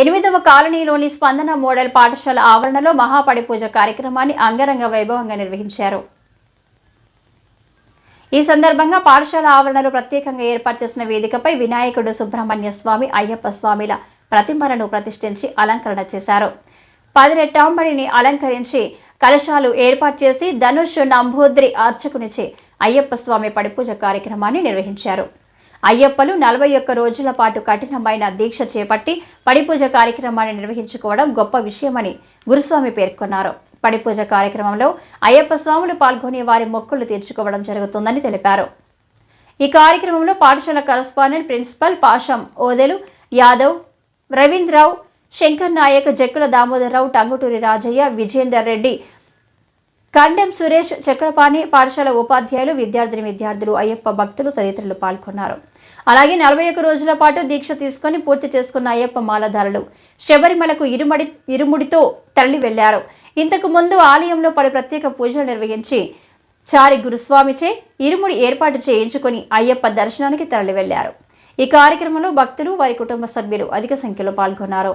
ఎనిమిదవ కాలనీలోని స్పందన మోడల్ పాఠశాల ఆవరణలో మహాపడి పూజ కార్యక్రమాన్ని అంగరంగ వైభవంగా నిర్వహించారు. ఈ సందర్భంగా పాఠశాల ఆవరణలో ప్రత్యేకంగా ఏర్పాటు చేసిన వేదికపై వినాయకుడు సుబ్రహ్మణ్య స్వామి అయ్యప్ప స్వామిల ప్రతిమలను ప్రతిష్ఠించి అలంకరణ చేశారు. పదిరెట్టాంబడిని అలంకరించి కలశాలు ఏర్పాటు చేసి ధనుష్ నంబూద్రి అర్చకునిచే అయ్యప్ప స్వామి పడిపూజ కార్యక్రమాన్ని నిర్వహించారు. అయ్యప్పలు నలభై ఒక్క రోజుల పాటు కఠినమైన దీక్ష చేపట్టి పడిపూజ కార్యక్రమాన్ని నిర్వహించుకోవడం గొప్ప విషయమని గురుస్వామి పేర్కొన్నారు. పడిపూజ కార్యక్రమంలో అయ్యప్ప స్వాములు పాల్గొని వారి మొక్కులు తీర్చుకోవడం జరుగుతుందని తెలిపారు. ఈ కార్యక్రమంలో పాఠశాల కరస్పాండెంట్ ప్రిన్సిపల్ పాషం ఓదెలు యాదవ్ రవీంద్రరావు శంకర్ నాయక్ జక్కుల దామోదరరావు టంగుటూరి రాజయ్య విజేందర్ రెడ్డి కండెం సురేష్ చక్రపాణి పాఠశాల ఉపాధ్యాయులు విద్యార్థిని విద్యార్థులు అయ్యప్ప భక్తులు తదితరులు పాల్గొన్నారు. అలాగే నలభై ఒక్క రోజుల పాటు దీక్ష తీసుకొని పూర్తి చేసుకున్న అయ్యప్ప మాలధారులు శబరిమలకు ఇరుమడి ఇరుముడితో తరలి వెళ్ళారు. ఇంతకు ముందు ఆలయంలో పలు ప్రత్యేక పూజలు నిర్వహించి చారి గురుస్వామిచే ఇరుముడి ఏర్పాటు చేయించుకొని అయ్యప్ప దర్శనానికి తరలి వెళ్ళారు. ఈ కార్యక్రమంలో భక్తులు వారి కుటుంబ సభ్యులు అధిక సంఖ్యలో పాల్గొన్నారు.